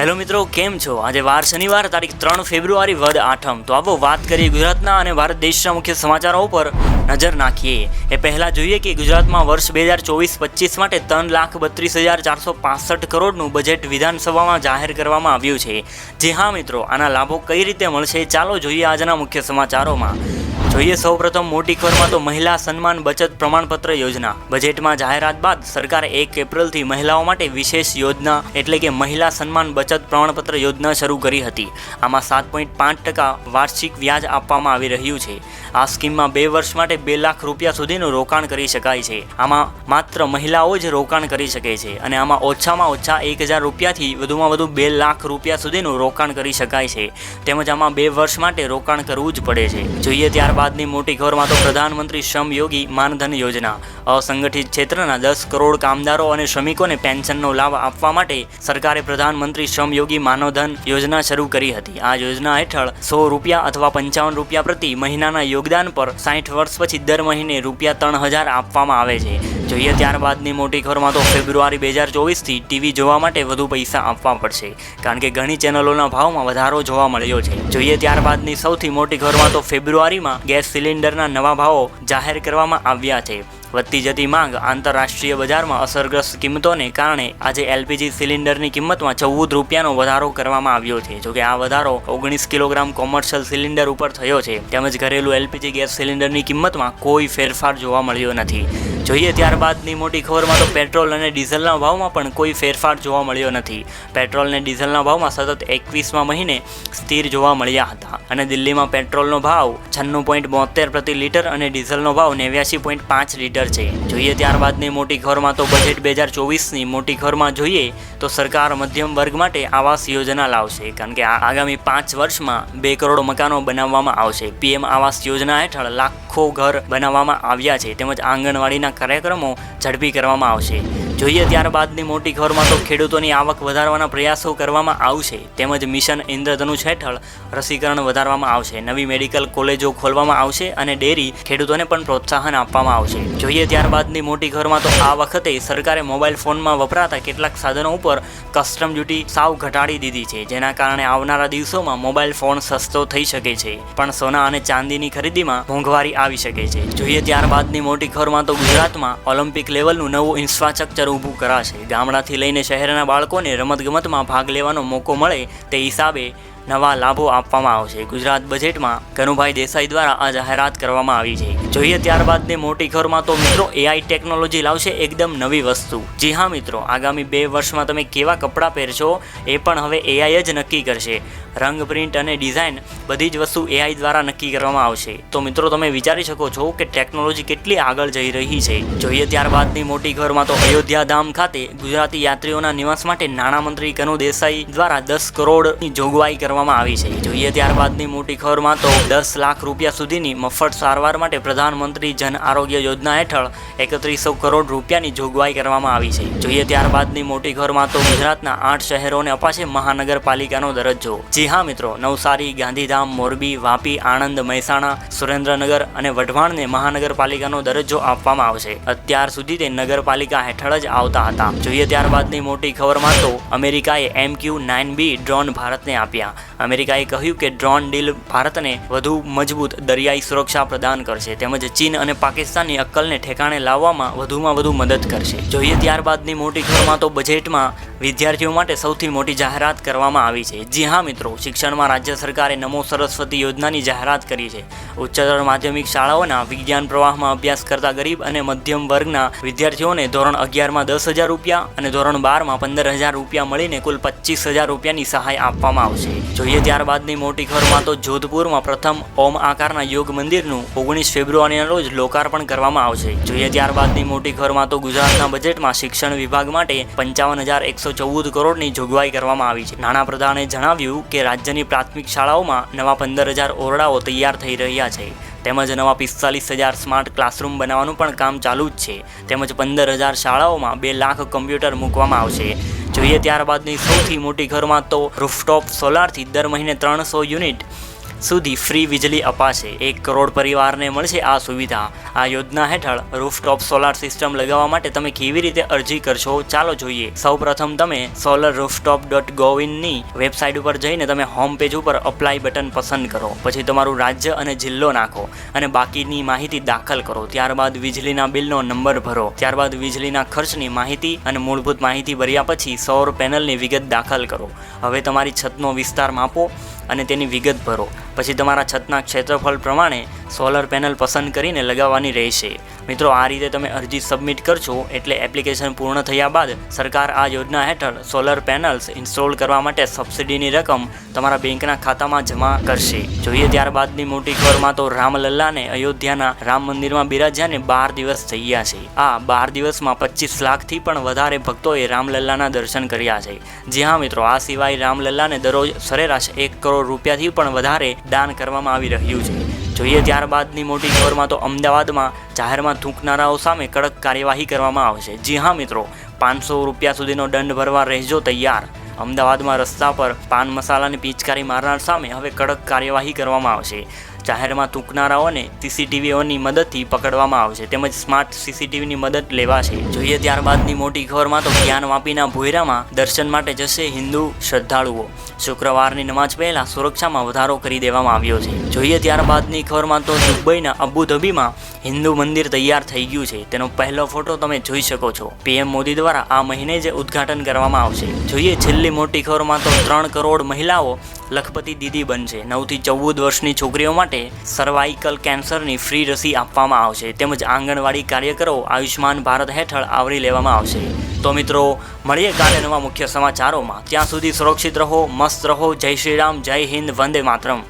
Hello મિત્રો, કેમ છો? આજે વાર શનિવાર, તારીખ ત્રણ ફેબ્રુઆરી, વદ આઠમ. તો આવો વાત કરીએ ગુજરાતના અને ભારત દેશના મુખ્ય સમાચારો ઉપર નજર નાખીએ. એ પહેલાં જોઈએ કે ગુજરાતમાં વર્ષ બે હજાર ચોવીસ પચીસ માટે ત્રણ લાખ બત્રીસ હજાર ચારસો પાસઠ કરોડનું બજેટ વિધાનસભામાં જાહેર કરવામાં આવ્યું છે. જે હા મિત્રો, આના લાભો કઈ રીતે મળશે ચાલો જોઈએ આજના મુખ્ય સમાચારોમાં. જોઈએ સૌપ્રથમ મોટી ખબરમાં તો મહિલા સન્માન બચત પ્રમાણપત્ર યોજના. બજેટમાં જાહેરાત બાદ સરકારે એક એપ્રિલથી મહિલાઓ માટે વિશેષ યોજના એટલે કે મહિલા સન્માન બચત પ્રમાણપત્ર યોજના શરૂ કરી હતી. આમાં સાત પોઈન્ટ પાંચ ટકા વાર્ષિક વ્યાજ આપવામાં આવી રહ્યું છે. આ સ્કીમમાં બે વર્ષ માટે બે લાખ રૂપિયા સુધીનું રોકાણ કરી શકાય છે. આમાં માત્ર મહિલાઓ જ રોકાણ કરી શકે છે અને આમાં ઓછામાં ઓછા એક હજાર રૂપિયાથી વધુમાં વધુ બે લાખ રૂપિયા સુધીનું રોકાણ કરી શકાય છે. તેમજ આમાં બે વર્ષ માટે રોકાણ કરવું જ પડે છે. જોઈએ ત્યારબાદની મોટી ખબરમાં તો પ્રધાનમંત્રી શ્રમ યોગી માનધન યોજના. અસંગઠિત ક્ષેત્રના દસ કરોડ કામદારો અને શ્રમિકોને પેન્શનનો લાભ આપવા માટે સરકારે પ્રધાનમંત્રી શ્રમ યોગી માનવધન યોજના શરૂ કરી હતી. આ યોજના હેઠળ સો રૂપિયા અથવા પંચાવન રૂપિયા પ્રતિ મહિનાના યોગદાન પર સાઠ વર્ષ પછી દર મહિને રૂપિયા ત્રણ હજાર આપવામાં આવે છે. જોઈએ ત્યારબાદની મોટી ખબરમાં તો ફેબ્રુઆરી બે હજાર ચોવીસથી ટીવી જોવા માટે વધુ પૈસા આપવા પડશે, કારણ કે ઘણી ચેનલોના ભાવમાં વધારો જોવા મળ્યો છે. જોઈએ ત્યારબાદની સૌથી મોટી ખબરમાં તો ફેબ્રુઆરીમાં ગેસ સિલિન્ડરના નવા ભાવો જાહેર કરવામાં આવ્યા છે. વધતી જતી માંગ આંતરરાષ્ટ્રીય બજારમાં અસરગ્રસ્ત કિંમતોને કારણે આજે એલપીજી સિલિન્ડરની કિંમતમાં ચૌદ રૂપિયાનો વધારો કરવામાં આવ્યો છે. જોકે આ વધારો ઓગણીસ કિલોગ્રામ કોમર્શિયલ સિલિન્ડર ઉપર થયો છે. તેમજ ઘરેલું એલપીજી ગેસ સિલિન્ડરની કિંમતમાં કોઈ ફેરફાર જોવા મળ્યો નથી. જોઈએ ત્યારબાદની મોટી ખબરમાં તો પેટ્રોલ અને ડીઝલના ભાવમાં પણ કોઈ ફેરફાર જોવા મળ્યો નથી. પેટ્રોલ અને ડીઝલના ભાવમાં સતત એકવીસમાં મહિને સ્થિર જોવા મળ્યા હતા. અને દિલ્હીમાં પેટ્રોલનો ભાવ છન્નું પોઈન્ટ બોતેર પ્રતિ લીટર અને ડીઝલનો ભાવ નેવ્યાસી પોઈન્ટ પાંચ લીટર છે. જોઈએ ત્યારબાદની મોટી ખબરમાં તો બજેટ બે હજાર ચોવીસની મોટી ખબરમાં જોઈએ તો સરકાર મધ્યમ વર્ગ માટે આવાસ યોજના લાવશે. કારણ કે આગામી પાંચ વર્ષમાં બે કરોડ મકાનો બનાવવામાં આવશે. પીએમ આવાસ યોજના હેઠળ લાખો ઘર બનાવવામાં આવ્યા છે તેમજ આંગણવાડીના કાર્યક્રમો ઝડપી કરવામાં આવશે. જોઈએ ત્યારબાદની મોટી ખબરમાં તો ખેડૂતોની આવક વધારવાના પ્રયાસો કરવામાં આવશે. તેમજ મિશન ઇન્દ્રધનુષ હેઠળ રસીકરણ વધારવામાં આવશે. નવી મેડિકલ કોલેજો ખોલવામાં આવશે અને ડેરી ખેડૂતોને પણ પ્રોત્સાહન આપવામાં આવશે. જોઈએ ત્યારબાદની મોટી ખબરમાં તો આ વખતે સરકારે મોબાઈલ ફોનમાં વપરાતા કેટલાક સાધનો ઉપર કસ્ટમ ડ્યુટી સાવ ઘટાડી દીધી છે. જેના કારણે આવનારા દિવસોમાં મોબાઈલ ફોન સસ્તો થઈ શકે છે. પણ સોના અને ચાંદીની ખરીદીમાં મોંઘવારી આવી શકે છે. જોઈએ ત્યારબાદની મોટી ખબરમાં તો ગુજરાતમાં ઓલિમ્પિક લેવલનું નવું ઇન્ફ્રાસ્ટ્રક્ચર ઊભું કરાશે. ગામડાથી લઈને શહેરના બાળકોને રમતગમતમાં ભાગ લેવાનો મોકો મળે તે હિસાબે નવા લાભો આપવામાં આવશે. ગુજરાત બજેટમાં કનુભાઈ દેસાઈ દ્વારા આ જાહેરાત કરવામાં આવી છે. જોઈએ ત્યારબાદની મોટી ખબરમાં તો મિત્રો એઆઈ ટેકનોલોજી લાવશે એકદમ નવી વસ્તુ. જી હા મિત્રો, આગામી બે વર્ષમાં તમે કેવા કપડાં પહેરશો એ પણ હવે એઆઈ જ નક્કી કરશે. રંગ, પ્રિન્ટ અને ડિઝાઇન બધી જ વસ્તુ એઆઈ દ્વારા નક્કી કરવામાં આવશે. તો મિત્રો તમે વિચારી શકો છો કે ટેકનોલોજી કેટલી આગળ જઈ રહી છે. જોઈએ ત્યારબાદની મોટી ખબરમાં તો અયોધ્યા ધામ ખાતે ગુજરાતી યાત્રીઓના નિવાસ માટે નાણામંત્રી કનુ દેસાઈ દ્વારા દસ કરોડની જોગવાઈ કરવામાં આવી છે. જોઈએ ત્યારબાદની મોટી ખબરમાં તો દસ લાખ રૂપિયા સુધીની મફત સારવાર માટે પ્રધાનમંત્રી જન આરોગ્ય યોજના હેઠળ એકત્રીસો કરોડ રૂપિયાની જોગવાઈ કરવામાં આવી છે. જોઈએ ત્યારબાદની મોટી ખબરમાં તો ગુજરાતના આઠ શહેરોને અપાશે મહાનગરપાલિકાનો દરજ્જો. જી હા મિત્રો, નવસારી, ગાંધીધામ, મોરબી, વાપી, આણંદ, મહેસાણા, સુરેન્દ્રનગર અને વઢવાણને મહાનગરપાલિકાનો દરજ્જો આપવામાં આવશે. અત્યાર સુધી તે નગરપાલિકા હેઠળ જ આવતા હતા. જોઈએ ત્યારબાદની મોટી ખબરમાં તો અમેરિકાએ M Q nine B drone ભારતને આપ્યા. અમેરિકાએ કહ્યું કે ડ્રોન ડીલ ભારતને વધુ મજબૂત દરિયાઈ સુરક્ષા પ્રદાન કરશે તેમજ ચીન અને પાકિસ્તાનની અક્કલને ઠેકાણે લાવવામાં વધુમાં વધુ મદદ કરશે. જોઈએ ત્યારબાદની મોટી ખબરમાં તો બજેટમાં વિદ્યાર્થીઓ માટે સૌથી મોટી જાહેરાત કરવામાં આવી છે. જી હા મિત્રો, શિક્ષણમાં રાજ્ય સરકારે નમો સરસ્વતી યોજનાની જાહેરાત કરી છે. ઉચ્ચતર માધ્યમિક શાળાઓના વિજ્ઞાન પ્રવાહમાં અભ્યાસ કરતા ગરીબ અને મધ્યમ વર્ગના વિદ્યાર્થીઓને ધોરણ અગિયારમાં દસ હજાર રૂપિયા અને ધોરણ બારમાં પંદર હજાર રૂપિયા મળીને કુલ પચીસ હજાર રૂપિયાની સહાય આપવામાં આવશે. જોઈએ ત્યારબાદની મોટી ખબરમાં તો જોધપુરમાં પ્રથમ ઓમ આકારના યોગ મંદિરનું ઓગણીસ ફેબ્રુઆરીના રોજ લોકાર્પણ કરવામાં આવશે. જોઈએ ત્યારબાદની મોટી ખબરમાં તો ગુજરાતના બજેટમાં શિક્ષણ વિભાગ માટે પંચાવન હજાર એકસો ચૌદ કરોડની જોગવાઈ કરવામાં આવી છે. નાણાં પ્રધાને જણાવ્યું કે રાજ્યની પ્રાથમિક શાળાઓમાં નવા પંદર હજાર ઓરડાઓ તૈયાર થઈ રહ્યા છે. તેમજ નવા પિસ્તાલીસ હજાર સ્માર્ટ ક્લાસરૂમ બનાવવાનું પણ કામ ચાલુ જ છે. તેમજ પંદર હજાર શાળાઓમાં બે લાખ કમ્પ્યુટર મૂકવામાં આવશે. જોઈએ ત્યારબાદની સૌથી મોટી ઘરમાં તો રૂફટોપ સોલારથી દર મહિને ત્રણસો યુનિટ સુધી ફ્રી વીજળી અપાશે. એક કરોડ પરિવારને મળશે આ સુવિધા. આ યોજના હેઠળ રૂફટોપ સોલાર સિસ્ટમ લગાવવા માટે તમે કેવી રીતે અરજી કરશો ચાલો જોઈએ. સૌપ્રથમ તમે સોલર રૂફટોપ ડોટ ગોવિનની વેબસાઇટ ઉપર જઈને તમે હોમ પેજ ઉપર અપ્લાય બટન પસંદ કરો. પછી તમારું રાજ્ય અને જિલ્લો નાખો અને બાકીની માહિતી દાખલ કરો. ત્યારબાદ વીજળીના બિલનો નંબર ભરો. ત્યારબાદ વીજળીના ખર્ચની માહિતી અને મૂળભૂત માહિતી ભર્યા પછી સૌર પેનલની વિગત દાખલ કરો. હવે તમારી છતનો વિસ્તાર માપો. અને તેની વિગત ભરો. પછી તમારા છતના ક્ષેત્રફળ પ્રમાણે સોલર પેનલ પસંદ કરીને લગાવવાની રહેશે. મિત્રો, આ રીતે તમે અરજી સબમિટ કરશો એટલે એપ્લિકેશન પૂર્ણ થયા બાદ સરકાર આ યોજના હેઠળ સોલર પેનલ્સ ઇન્સ્ટોલ કરવા માટે સબસિડીની રકમ તમારા બેંકના ખાતામાં જમા કરશે. જોઈએ ત્યારબાદની મોટી ખબરમાં તો રામલલ્લાને અયોધ્યાના રામ મંદિરમાં બિરાજ્યાને બાર દિવસ થઈ ગયા છે. આ બાર દિવસમાં પચીસ લાખથી પણ વધારે ભક્તોએ રામલલ્લાના દર્શન કર્યા છે. જી હા મિત્રો, આ સિવાય રામલલ્લાને દરરોજ સરેરાશ એક કરોડ રૂપિયાથી પણ વધારે દાન કરવામાં આવી રહ્યું છે. જોઈએ ત્યારબાદની મોટી ખબરમાં તો અમદાવાદમાં જાહેરમાં થૂંકનારાઓ સામે કડક કાર્યવાહી કરવામાં આવશે જી હા મિત્રો, પાંચસો રૂપિયા સુધીનો દંડ ભરવા રહેજો તૈયાર. અમદાવાદમાં રસ્તા પર પાન મસાલાની પિચકારી મારનાર સામે હવે કડક કાર્યવાહી કરવામાં આવશે. જાહેરમાં થૂંકનારાઓને સીસીટીવીઓની મદદથી પકડવામાં આવશે તેમજ સ્માર્ટ સીસીટીવીની મદદ લેવાશે. જોઈએ ત્યારબાદની મોટી ખબરમાં તો જ્ઞાન વાપીના ભોયરામાં દર્શન માટે જશે હિન્દુ શ્રદ્ધાળુઓ. શુક્રવારની નમાજ પહેલા સુરક્ષામાં વધારો કરી દેવામાં આવ્યો છે. જોઈએ ત્યારબાદની ખબરમાં તો દુબઈના અબુધાબીમાં હિન્દુ મંદિર તૈયાર થઈ ગયું છે. તેનો પહેલો ફોટો તમે જોઈ શકો છો. પીએમ મોદી દ્વારા આ મહિને જ ઉદ્ઘાટન કરવામાં આવશે. જોઈએ છેલ્લી મોટી ખબરમાં તો ત્રણ કરોડ મહિલાઓ લખપતિ દીદી બનશે. નવથી ચૌદ વર્ષની છોકરીઓ માટે સર્વાઇકલ કેન્સરની ફ્રી રસી આપવામાં આવશે. તેમજ આંગણવાડી કાર્યકરો આયુષ્માન ભારત હેઠળ આવરી લેવામાં આવશે. તો મિત્રો, મળીએ કાલે નવા મુખ્ય સમાચારોમાં. ત્યાં સુધી સુરક્ષિત રહો, મસ્ત રહો. જય શ્રી રામ જય હિન્દ, વંદે માતરમ.